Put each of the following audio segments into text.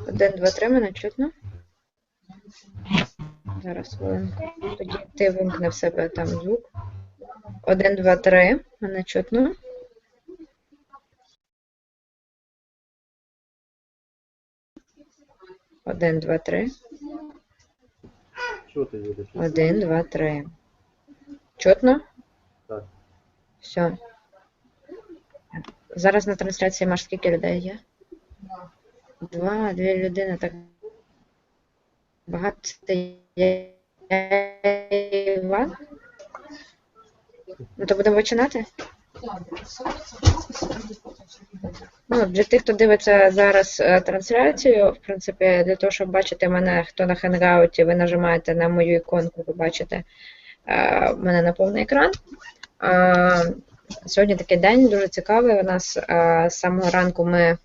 Один, два, три, мене чутно? Зараз хвилинку. Тоді ти вимкни в себе там звук. Один, два, три. Мене чутно. Один, два, три. Чути? Один, два, три. Чутно? Так. Все. Зараз на трансляції маш скільки людей є? Два, дві людини, так багато є? Ну, то будемо починати? Ну, для тих, хто дивиться зараз е, трансляцію, в принципі, для того, щоб бачити мене, хто на хенгауті, ви нажимаєте на мою іконку, ви бачите е, мене на повний екран. Сьогодні такий день дуже цікавий. У нас е, з самого ранку ми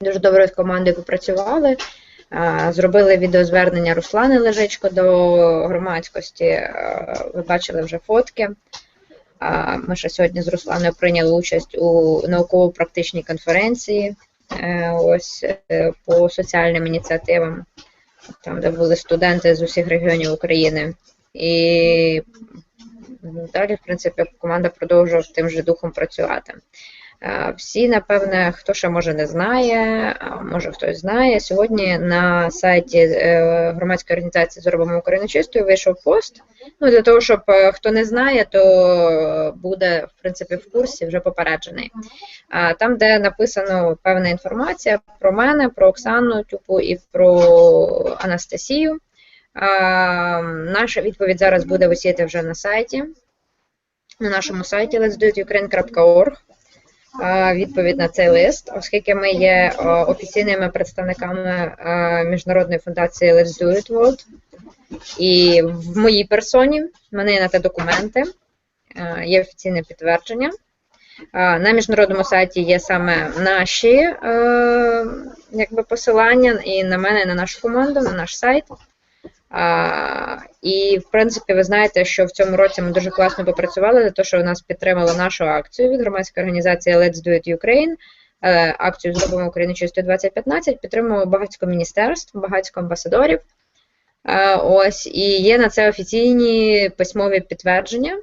дуже добре з командою попрацювали. Зробили відеозвернення Руслани Лежичко до громадськості. Ви бачили вже фотки. Ми ще сьогодні з Русланою прийняли участь у науково-практичній конференції е, ось е, по соціальним ініціативам, там, де були студенти з усіх регіонів України. І Ну, Далі, в принципі, команда продовжувала тим же духом працювати. Е, Всі, напевне, хто ще може не знає, може хтось знає. Сьогодні на сайті е, громадської організації Зробимо Україну чистою вийшов пост. Ну, для того, щоб е, хто не знає, то буде в принципі в курсі вже попереджений. Там, де написано певна інформація про мене, про Оксану Тюпу і про Анастасію. Наша відповідь зараз буде висіти вже на сайті, на нашому сайті let'sdoitukraine.org. Відповідь на цей лист, оскільки ми є офіційними представниками міжнародної фундації Let's Do It World. І в моїй персоні в мене є на те документи, є офіційне підтвердження. На міжнародному сайті є саме наші е, якби, посилання і на мене, і на нашу команду, на наш сайт. А, і, в принципі, ви знаєте, що в цьому році ми дуже класно попрацювали за те, що у нас підтримали нашу акцію від громадської організації Let's Do It Ukraine. Е, Акцію зробимо Україну чистою 2015. Підтримували багатько міністерств, багатько амбасадорів. Е, Ось і є на це офіційні письмові підтвердження.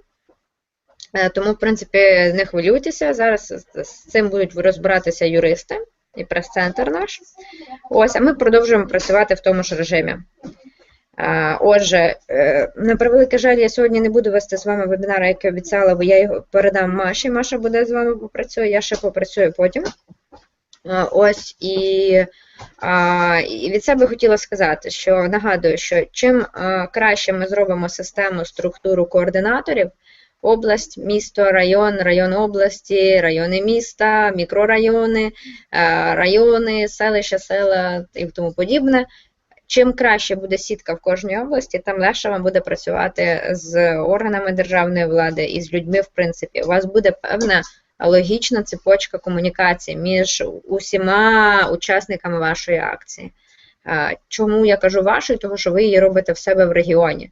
Е, Тому, в принципі, не хвилюйтеся. Зараз з цим будуть розбиратися юристи і прес-центр наш. Ось, а ми продовжуємо працювати в тому ж режимі. Отже, е, на превеликий жаль, я сьогодні не буду вести з вами вебінар, як і обіцяла, бо я його передам Маші. Маша буде з вами попрацює, я ще попрацюю потім. Ось і, і від себе хотіла сказати, що нагадую, що чим краще ми зробимо систему, структуру координаторів, область, місто, район, район області, райони міста, мікрорайони, е, райони, селища, села і тому подібне. Чим краще буде сітка в кожній області, тим легше вам буде працювати з органами державної влади і з людьми, в принципі. У вас буде певна логічна цепочка комунікації між усіма учасниками вашої акції. Чому я кажу вашої? Тому що ви її робите в себе в регіоні.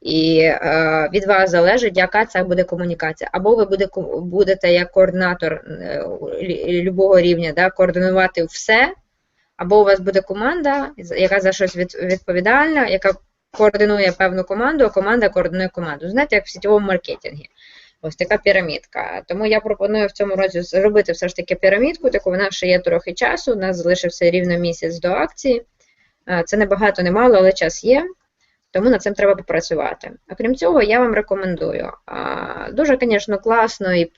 І е, від вас залежить, яка це буде комунікація. Або ви буде, будете як координатор е, любого рівня да, координувати все, або у вас буде команда, яка за щось від, відповідальна, яка координує певну команду, а команда координує команду. Знаєте, як в сітєвому маркетингі. Ось така пірамідка. Тому я пропоную в цьому році зробити все ж таки пірамідку, таку в нас ще є трохи часу, у нас залишився рівно місяць до акції. Це не багато, не мало, але час є. Тому над цим треба попрацювати. Окрім цього, я вам рекомендую. Дуже, звісно, класно і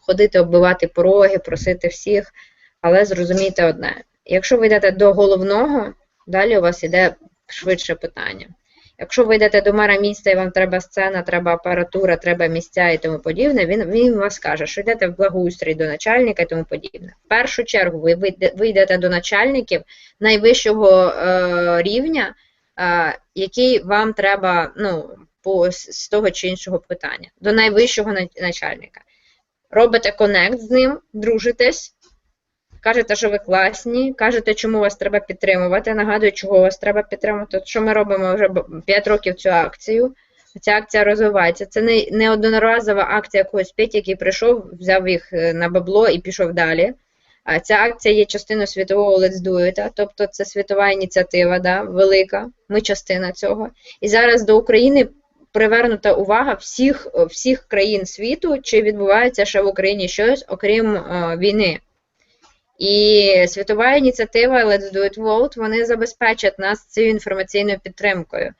ходити, оббивати пороги, просити всіх, але зрозумійте одне: якщо ви йдете до головного, далі у вас йде швидше питання. Якщо ви йдете до мера міста і вам треба сцена, треба апаратура, треба місця і тому подібне, він, він вас каже, що йдете в благоустрій до начальника і тому подібне. В першу чергу ви, ви йдете до начальників найвищого е, рівня, е, який вам треба ну, по, з того чи іншого питання, до найвищого начальника. Робите конект з ним, дружитесь, кажете, що ви класні, кажете, чому вас треба підтримувати. Нагадую, чого вас треба підтримувати. Що ми робимо вже 5 років цю акцію. Ця акція розвивається. Це не, не одноразова акція якогось Петі, який прийшов, взяв їх е, на бабло і пішов далі. А ця акція є частиною світового Let's Do It, тобто це світова ініціатива, да, велика. Ми частина цього. І зараз до України привернута увага всіх, всіх країн світу, чи відбувається ще в Україні щось, окрім е, війни. І світова ініціатива Let's Do It World, вони забезпечать нас цією інформаційною підтримкою.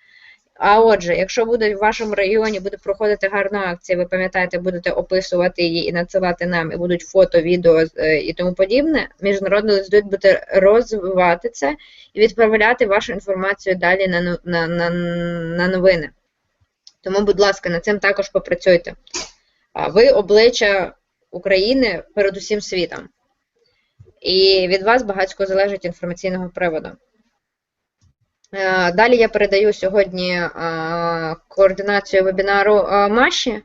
А отже, якщо буде в вашому регіоні буде проходити гарна акція, ви пам'ятаєте, будете описувати її і надсилати нам, і будуть фото, відео е, і тому подібне, міжнародний It буде розвивати це і відправляти вашу інформацію далі на, ну- на, на, на новини. Тому, будь ласка, над цим також попрацюйте. Ви обличчя України перед усім світом. І від вас багатько залежить інформаційного приводу. Е, Далі я передаю сьогодні е, координацію вебінару е, Маші.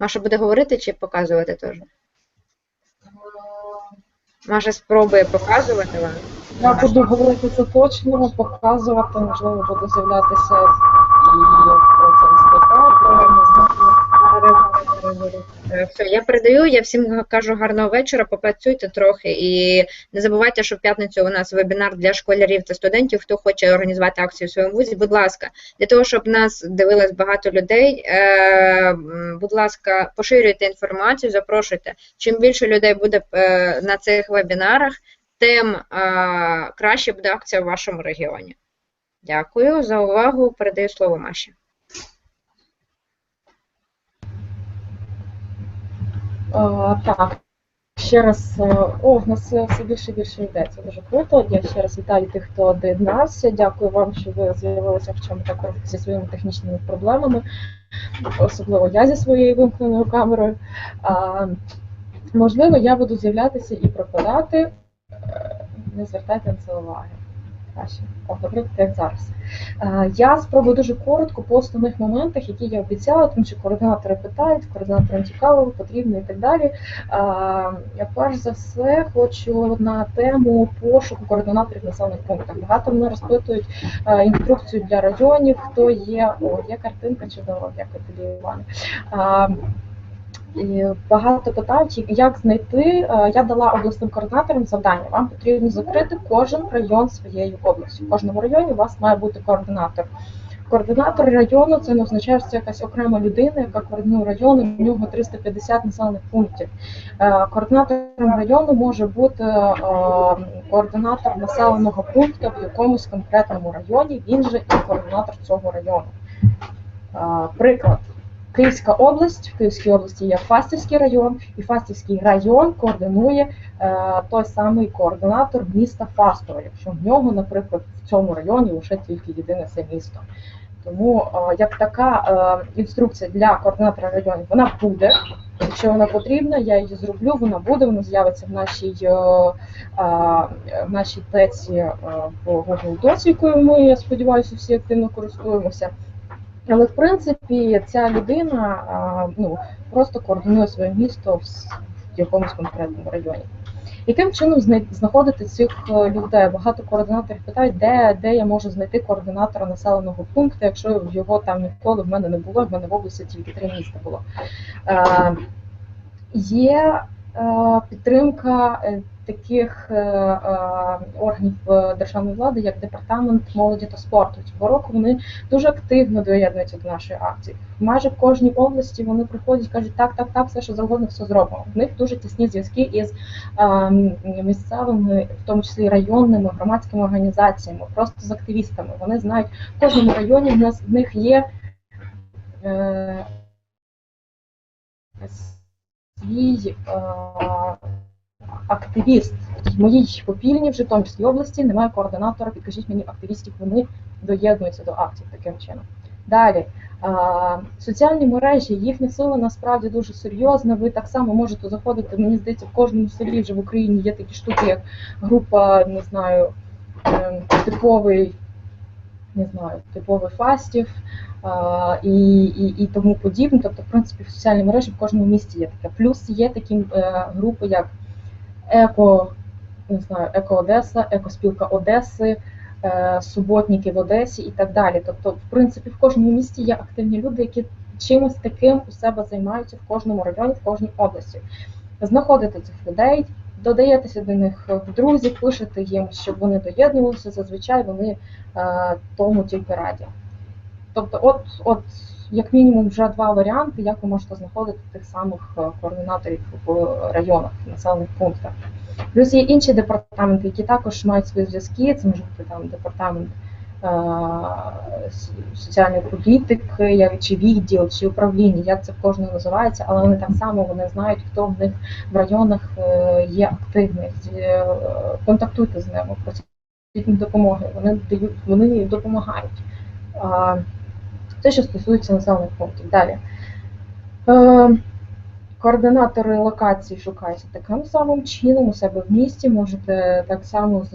Маша буде говорити чи показувати теж? Маша спробує показувати вам. Я буду говорити це точно, показувати, можливо, буду з'являтися і це. Е, Все, я передаю, я всім кажу гарного вечора, попрацюйте трохи і не забувайте, що в п'ятницю у нас вебінар для школярів та студентів, хто хоче організувати акцію в своєму вузі, будь ласка, для того, щоб нас дивилось багато людей, е, будь ласка, поширюйте інформацію, запрошуйте. Чим більше людей буде е, на цих вебінарах, тим е, краще буде акція в вашому регіоні. Дякую за увагу. Передаю слово Маші. Так, ще раз, е, о, в нас е, все більше і більше. Це дуже круто. Я ще раз вітаю тих, хто доєднався. Дякую вам, що ви з'явилися в чому так зі своїми технічними проблемами, особливо я зі своєю вимкненою камерою. А, можливо, я буду з'являтися і пропадати. Е, Не звертайте на це уваги. Краще. Наприклад, як зараз. Е, Я спробую дуже коротко по основних моментах, які я обіцяла, тому що координатори питають, координаторам цікаво, потрібно і так далі. Е, Я перш за все хочу на тему пошуку координаторів населених пунктах. Багато мене розпитують е, інструкцію для районів, хто є. О, є картинка чудова, дякую тобі, Іване. Багато питають, як знайти. Е, Я дала обласним координаторам завдання. Вам потрібно закрити кожен район своєї області. В кожному районі у вас має бути координатор. Координатор району це не означає, що це якась окрема людина, яка координує район, у нього 350 населених пунктів. Е, Координатором району може бути е, координатор населеного пункту в якомусь конкретному районі, він же і координатор цього району. Приклад. Київська область, в Київській області є Фастівський район, і Фастівський район координує е, той самий координатор міста Фастова, якщо в нього, наприклад, в цьому районі лише тільки єдине це місто. Тому е, як така е, інструкція для координатора районів, вона буде. Якщо вона потрібна, я її зроблю, вона буде, вона з'явиться в нашій е, е, в нашій теці е, по Google Docs, якою ми, я сподіваюся, всі активно користуємося. Але в принципі ця людина ну, просто координує своє місто в якомусь конкретному районі. Яким чином знаходити цих е, людей? Багато координаторів питають, де, де я можу знайти координатора населеного пункту, якщо його там ніколи в мене не було, в мене в області тільки три міста було. Е, є е, підтримка таких е, е, органів державної влади, як департамент молоді та спорту. Цього року вони дуже активно доєднуються до нашої акції. Майже в кожній області вони приходять, кажуть, так, так, так, все що завгодно, все зробимо. В них дуже тісні зв'язки із е, місцевими, в тому числі районними громадськими організаціями, просто з активістами. Вони знають в кожному районі в нас в них є. Свій активіст. В моїй попільні в Житомирській області немає координатора. Підкажіть мені активістів, вони доєднуються до акцій таким чином. Далі соціальні мережі, їхня сила насправді дуже серйозна. Ви так само можете заходити. Мені здається, в кожному селі вже в Україні є такі штуки, як група, не знаю, е, типовий. Не знаю, типовий фастів і, і, і тому подібне. Тобто, в принципі, в соціальній мережі в кожному місті є таке. Плюс є такі е, групи, як Еко, не знаю, Еко Одеса, Екоспілка Одеси, е, суботники в Одесі і так далі. Тобто, в принципі, в кожному місті є активні люди, які чимось таким у себе займаються в кожному районі, в кожній області. Знаходити цих людей, додаєтеся до них в друзі, пишете їм, щоб вони доєднувалися, зазвичай вони е, тому тільки раді. Тобто, от, от як мінімум, вже два варіанти, як ви можете знаходити тих самих е, координаторів в районах, населених пунктах. Плюс є інші департаменти, які також мають свої зв'язки. Це може бути там департамент е, соціальної політики, чи відділ, чи управління, як це в кожного називається, але вони так само вони знають, хто в них в районах е, є активний. Контактуйте з ними, просіть допомоги. Вони дають, вони допомагають. Це що стосується населених пунктів. Далі. Е, Координатори локацій шукаються таким самим чином у себе в місті. Можете так само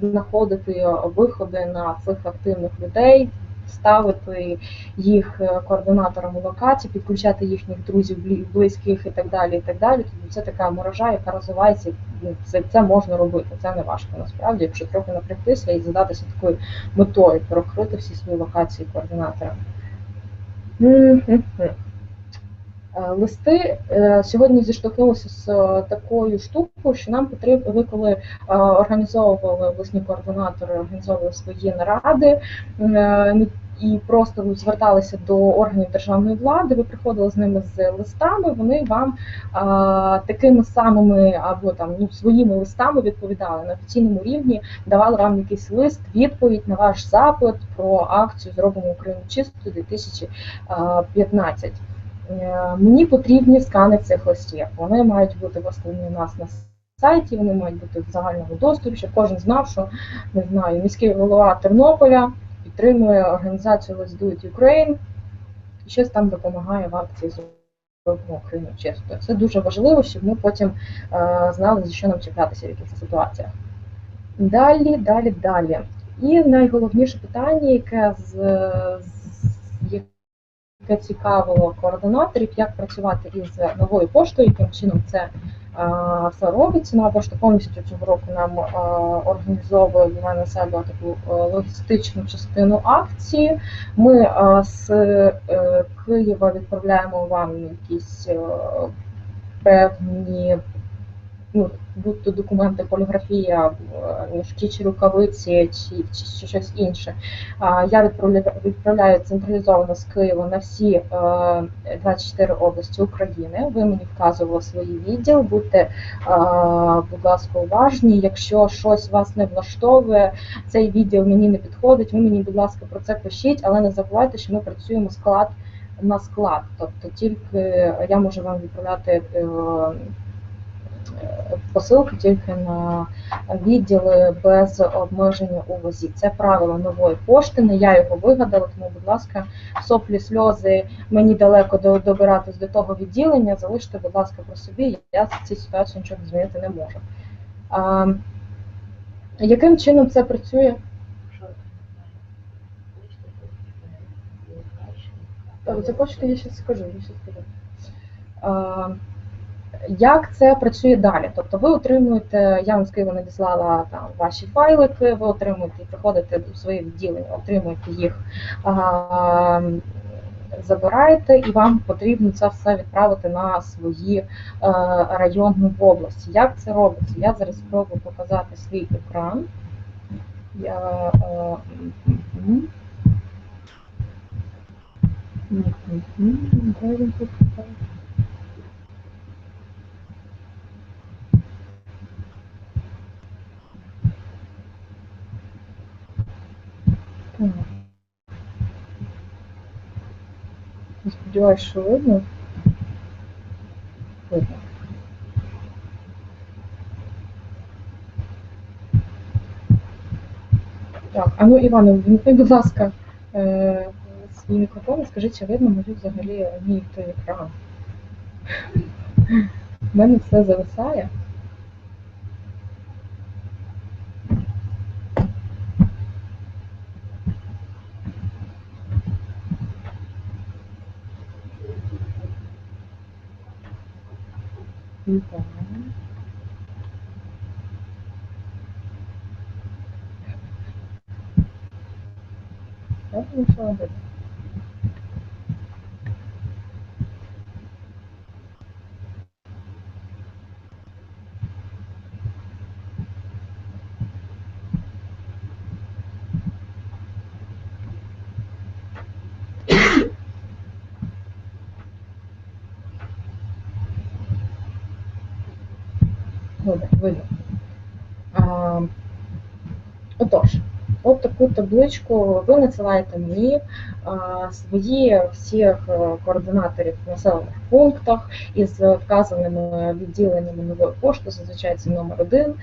знаходити виходи на цих активних людей, ставити їх е, координаторами локацій, підключати їхніх друзів, близьких і так далі. І так далі. Тобто це така мережа, яка розвивається. Ну, Це, це можна робити. Це не важко насправді, якщо трохи напрягтися і задатися такою метою прокрити всі свої локації координаторами. Е, Листи е, сьогодні зіштовхнулися з е, такою штукою, що нам потрібно, ви коли організовували власні координатори, організовували свої наради е, і просто зверталися до органів державної влади, ви приходили з ними з листами, вони вам а, такими самими або там ну своїми листами відповідали на офіційному рівні, давали вам якийсь лист, відповідь на ваш запит про акцію Зробимо Україну чисто 2015. Е, Мені потрібні скани цих листів. Вони мають бути власне у нас на сайті, вони мають бути в загальному доступі, щоб кожен знав, що не знаю, міський голова Тернополя підтримує організацію Let's Do It Ukraine і щось там допомагає в акції Зробимо Україну чисто. Це дуже важливо, щоб ми потім е, знали, за що нам чіплятися в якихось ситуаціях. Далі, далі, далі. І найголовніше питання, яке з, з цікавило координаторів, як працювати із новою поштою, яким чином це а, все робиться. Нова пошта повністю цього року нам а, організовує вона на себе таку а, логістичну частину акції. Ми з е, Києва відправляємо вам якісь е, певні. Ну, будь-то документи, поліграфія, е, мішки чи рукавиці, чи, чи, чи щось інше. Я відправляю, централізовано з Києва на всі е, 24 області України. Ви мені вказували свої відділ. Будьте, е, будь ласка, уважні. Якщо щось вас не влаштовує, цей відділ мені не підходить. Ви мені, будь ласка, про це пишіть, але не забувайте, що ми працюємо склад на склад. Тобто тільки я можу вам відправляти. Е, Посилки тільки на відділи без обмеження у вазі. Це правило нової пошти. Я його вигадала, тому, будь ласка, соплі, сльози, мені далеко до- добиратись до того відділення. Залиште, будь ласка, про собі. Я в цій ситуації нічого змінити не можу. А, яким чином це працює? Так, За почту я ще скажу, я ще скажу. А, як це працює далі? Тобто ви отримуєте, я вам з Києва надіслала там ваші файлики, ви отримуєте і приходите до своє відділення, отримуєте їх, а, забираєте, і вам потрібно це все відправити на свої е, райони в області. Як це робиться? Я зараз спробую показати свій екран. Я, е, мгм. Мгм. Де він тут? Так. Я Сподіваюсь, що видно. Видно. Так, а ну Іване, вімкни, будь ласка, е, свій мікрофон і скажіть, чи видно мою взагалі мій той екран. У мене все зависає. Так. Так, нічого не видно. видно. видно. А, отож, от таку табличку ви надсилаєте мені свої всіх е, координаторів в населених пунктах із вказаними відділеннями нової пошти, зазвичай це номер один.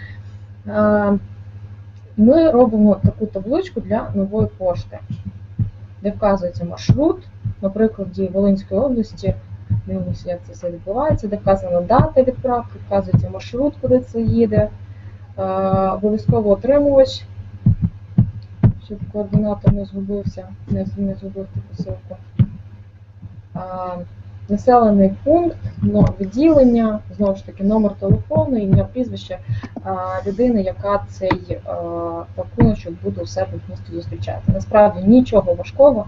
Ми робимо таку табличку для нової пошти, де вказується маршрут, на прикладі Волинської області. Дивимося, як це все відбувається, де вказана дата відправки, вказується маршрут, куди це їде. Обов'язково отримувач, щоб координатор не згубився, не, не згубив посилку. Е, Населений пункт, відділення, знову ж таки, номер телефону, ім'я, прізвище людини, яка цей е, пакуночок буде у себе в місті зустрічати. Насправді нічого важкого.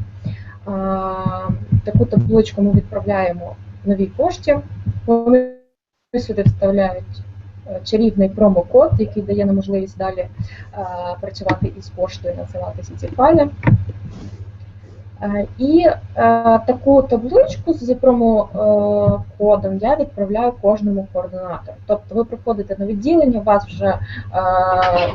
Таку табличку ми відправляємо новій пошті. Вони сюди вставляють чарівний промокод, який дає нам можливість далі е, працювати із поштою, надсилати ці файли. Е, І е, таку табличку з промокодом я відправляю кожному координатору. Тобто ви приходите на відділення, у вас вже е,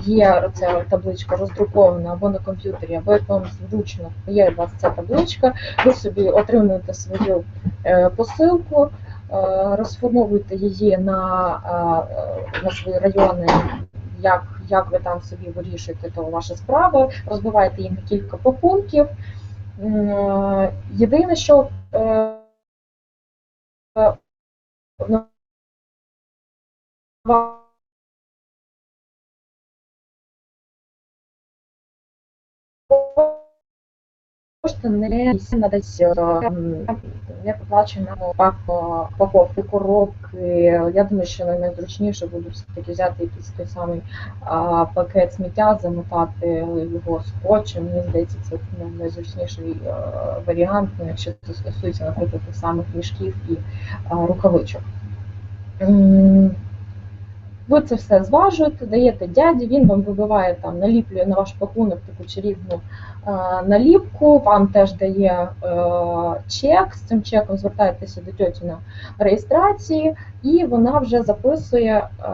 є ця табличка роздрукована або на комп'ютері, або якомусь вручно є у вас ця табличка, ви собі отримуєте свою е, посилку, е, розформовуєте її на, е, на свої райони. Як, як ви там собі вирішуєте, то ваша справа, розбиваєте їм на кілька пакунків. Єдине, що е, е, нова Пошта не надасть е, м, не поплачена упаковки, коробки. Я думаю, що найзручніше буде все-таки взяти якийсь той самий а, пакет сміття, замотати його скотчем. Мені здається, це ну, найзручніший е, варіант, ну, якщо це стосується, наприклад, тих самих мішків і а, рукавичок. Ви це все зважуєте, даєте дяді, він вам вибиває там, наліплює на ваш пакунок таку чарівну е, наліпку, вам теж дає е, чек. З цим чеком звертаєтеся до тьоті на реєстрації, і вона вже записує е,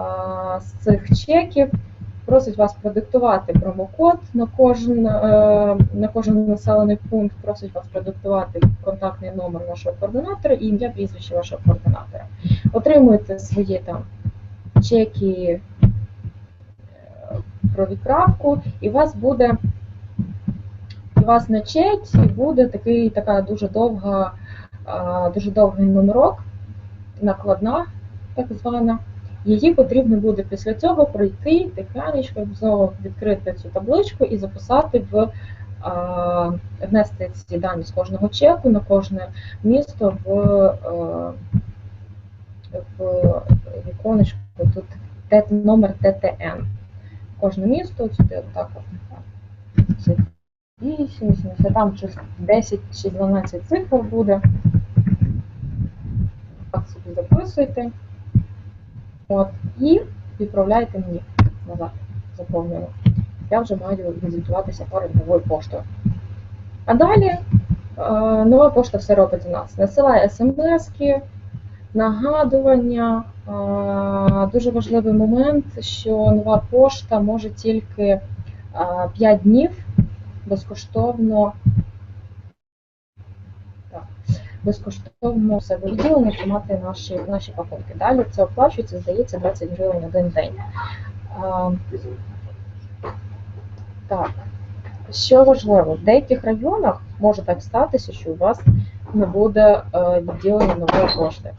з цих чеків, просить вас продиктувати промокод на кожен, на кожен населений пункт, просить вас продиктувати контактний номер вашого координатора і ім'я прізвище вашого координатора. Отримуєте свої там чеки е, про відправку, і у вас буде у вас на чеці буде такий, така дуже довга, дуже довгий номерок, накладна, так звана. Її потрібно буде після цього пройти тихенечко, знову відкрити цю табличку і записати в внести ці дані з кожного чеку на кожне місто в, е, в віконечку тут Т- номер ТТН. Кожне місто сюди отак от. 8, 80, там чи 10 чи 12 цифр буде. Так собі записуйте. От, і відправляєте мені назад заповнено. Я вже маю візитуватися перед новою поштою. А далі е, нова пошта все робить за нас. Насилає смски, нагадування. Дуже важливий момент, що нова пошта може тільки е, 5 днів безкоштовно безкоштовно себе відділення тримати наші, наші пакунки. Далі це оплачується, здається, 20 гривень один день. А, так, що важливо, в деяких районах може так статися, що у вас не буде е, відділення нової пошти.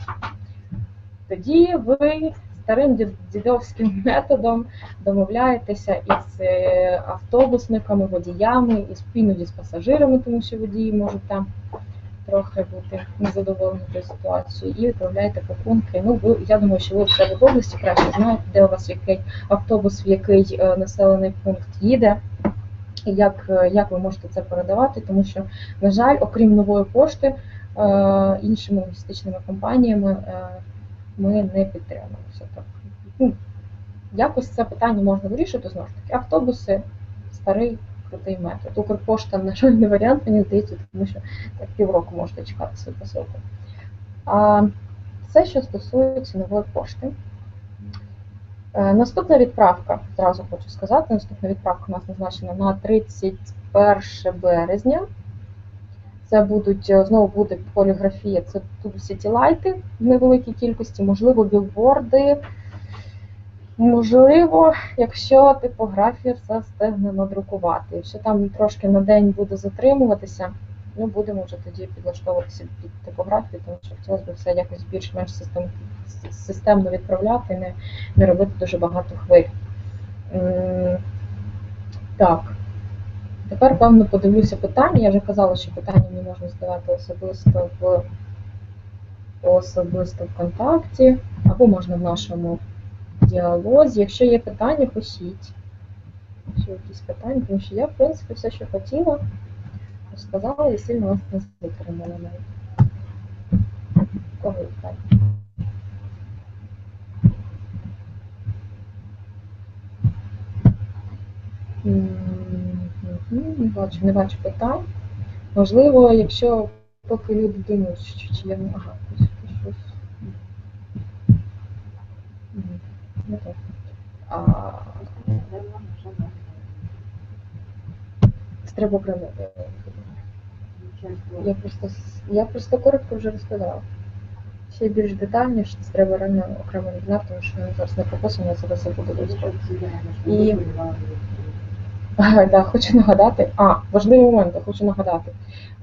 Тоді ви старим дідовським методом домовляєтеся із е, автобусниками, водіями, із іноді з пасажирами, тому що водії можуть там трохи бути незадоволені тою ситуацією, і відправляєте пакунки. Ну, ви, я думаю, що ви в себе в області краще знаєте, де у вас який автобус, в який е, населений пункт їде. І як, е, як ви можете це передавати, тому що, на жаль, окрім нової пошти, іншими логістичними компаніями ми не підтримуємося. Так. Ну, якось це питання можна вирішити знову ж таки. Автобуси старий крутий метод. Укрпошта, на жаль, не варіант, мені здається, тому що так півроку можете чекати свою посилку. А все, що стосується нової пошти. Е, Наступна відправка, зразу хочу сказати, наступна відправка у нас назначена на 31 березня. Це будуть е, знову буде поліграфія. Це тут всі лайти в невеликій кількості, можливо, білборди. Можливо, якщо типографія все встигне надрукувати. Якщо там трошки на день буде затримуватися, ну будемо вже тоді підлаштовуватися під типографію, тому що хотілося б все якось більш-менш систем, системно відправляти, не, не робити дуже багато хвиль. Так. Тепер, певно, подивлюся питання. Я вже казала, що питання мені можна задавати особисто в особисто ВКонтакті, або можна в нашому діалозі. Якщо є питання, пишіть. Якщо якісь питання, тому що я, в принципі, все, що хотіла, сказала і сильно вас не затримала навіть. Кого питання? М, Не бачу, не бачу питань. Можливо, якщо поки люди думають, що чи я не ага, ось щось. Не так. А, це треба окремо. Я просто, я просто коротко вже розказала. Ще більш детальніше це треба реально окремо відзнати, тому що зараз не прописано, я зараз забуду виступ. І да, хочу нагадати. А, важливий момент, я хочу нагадати.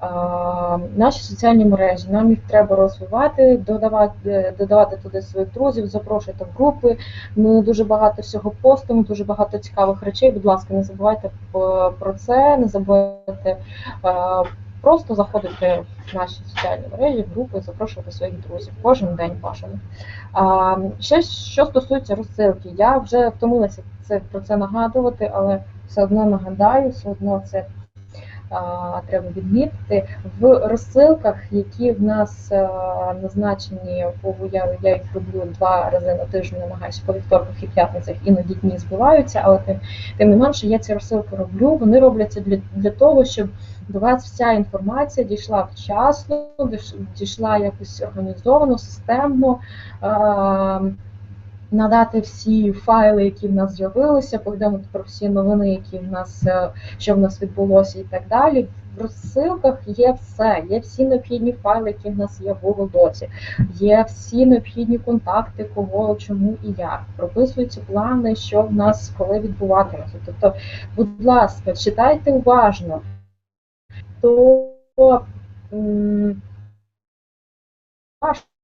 А, наші соціальні мережі, нам їх треба розвивати, додавати, додавати туди своїх друзів, запрошуйте в групи. Ми дуже багато всього постимо, дуже багато цікавих речей. Будь ласка, не забувайте про це, не забувайте а, просто заходити в наші соціальні мережі, в групи, запрошувати своїх друзів кожен день бажано. Ще що стосується розсилки, я вже втомилася це про це нагадувати, але все одно нагадаю, все одно це а, треба відмітити. В розсилках, які в нас а, назначені, по я, я їх роблю два рази на тиждень, намагаюся по вівторках і п'ятницях, іноді дні збиваються, але тим, тим не менше я ці розсилки роблю. Вони робляться для, для того, щоб до вас вся інформація дійшла вчасно, дійшла якось організовано, системно. А, надати всі файли, які в нас з'явилися, повідомити про всі новини, які в нас е, що в нас відбулося, і так далі. В розсилках є все, є всі необхідні файли, які в нас є в Google Доці, є всі необхідні контакти, кого, чому і як. Прописуються плани, що в нас коли відбуватиметься. Тобто, будь ласка, читайте уважно, то важко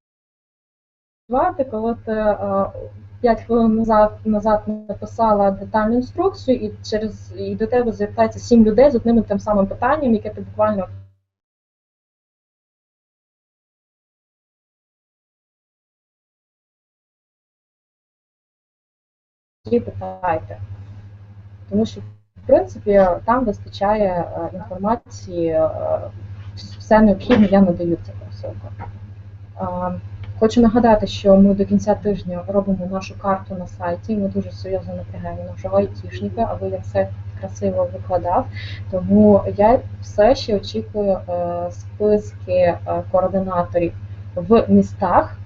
звати, коли ти е, 5 хвилин назад, назад написала детальну інструкцію, і через і до тебе звертається 7 людей з одним і тим самим питанням, яке ти буквально і питаєте. Тому що, в принципі, там вистачає е, інформації, е, все необхідне я надаю це посилку. Хочу нагадати, що ми до кінця тижня робимо нашу карту на сайті. Ми дуже серйозно напрягаємо нашого айтішника, аби він все красиво викладав. Тому я все ще очікую е, списки е, координаторів в містах.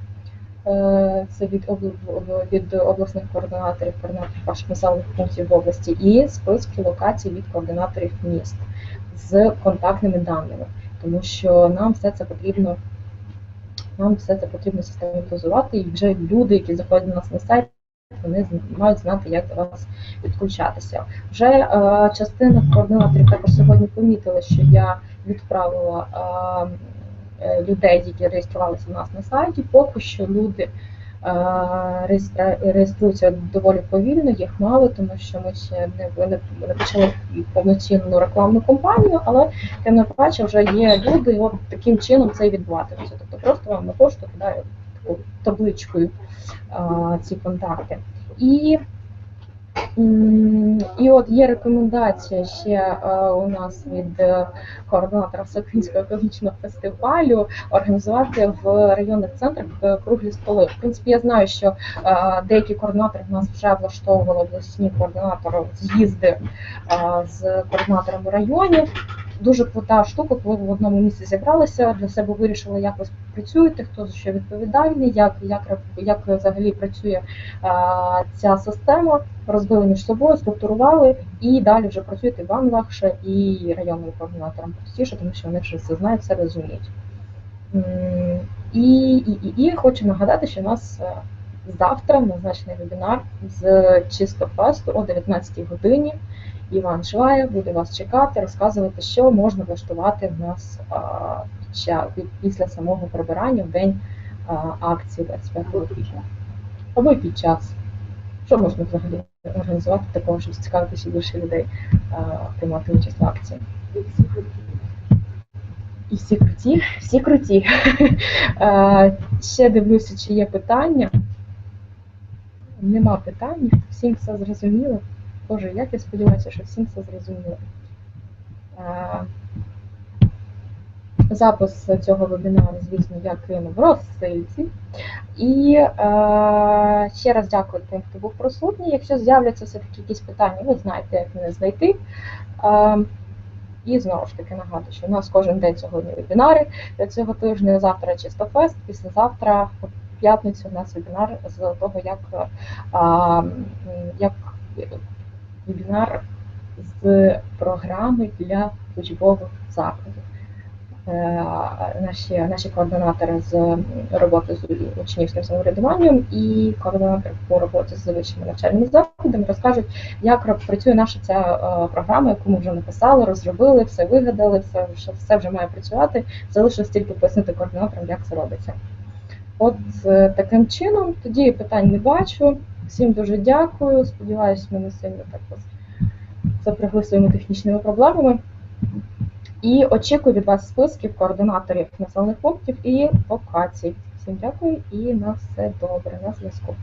Е, Це від, від обласних координаторів, координаторів ваших населених пунктів в області, і списки локацій від координаторів міст з контактними даними, тому що нам все це потрібно нам все це потрібно систематизувати, і вже люди, які заходять до нас на сайт, вони мають знати, як до вас підключатися. Вже е, частина координаторів також сьогодні помітила, що я відправила е, е, людей, які реєструвалися у нас на сайті. Поки що люди реєструються доволі повільно, їх мало, тому що ми ще не, не, не почали повноцінну рекламну кампанію, але тим не паче вже є люди, і от таким чином це відбуватиметься. Тобто просто вам на пошту кидають таку табличкою а, ці контакти. І, і от є рекомендація ще у нас від е, координатора Всеукраїнського екологічного фестивалю організувати в районних центрах е, круглі столи. В принципі, я знаю, що е, деякі координатори в нас вже влаштовували обласні координатори з'їзди е, з координаторами районів. Дуже крута штука, коли ви в одному місці зібралися, для себе вирішили, як ви працюєте, хто за що відповідальний, як, як, як взагалі працює а, ця система, розбили між собою, структурували і далі вже працюєте вам легше і районним координаторам простіше, тому що вони вже все знають, все розуміють. І, і, і, і хочу нагадати, що у нас е, завтра назначений вебінар з чисто фесту о 19 годині. Іван Шваєв буде вас чекати, розказувати, що можна влаштувати в нас після самого прибирання в день акції 25 квітня. Або й під час. Що можна взагалі організувати такого, щоб зацікавити ще більше людей приймати участь в акції? І всі круті, всі круті. Ще дивлюся, чи є питання. Нема питань, всім все зрозуміло. Боже, як я сподіваюся, що всім все зрозуміло. Е, Запис цього вебінару, звісно, я кину в розсилці. І е, ще раз дякую тим, хто був присутній. Якщо з'являться все-таки якісь питання, ви знаєте, як мене знайти. Е, і знову ж таки нагадую, що у нас кожен день сьогодні вебінари. Для цього тижня завтра чисто фест, післязавтра в п'ятницю у нас вебінар з того, як, м, як вебінар з програми для учбових закладів. Е, Наші, наші координатори з роботи з учнівським самоврядуванням і координатор по роботі з вищими навчальними закладами розкажуть, як працює наша ця е, програма, яку ми вже написали, розробили, все вигадали, все, все, вже має працювати. Залишилось тільки пояснити координаторам, як це робиться. От е, таким чином, тоді питань не бачу. Всім дуже дякую. Сподіваюсь, ми не сильно так вас запрягли своїми технічними проблемами. І очікую від вас списків координаторів населених пунктів і локацій. Всім дякую і на все добре, на зв'язку.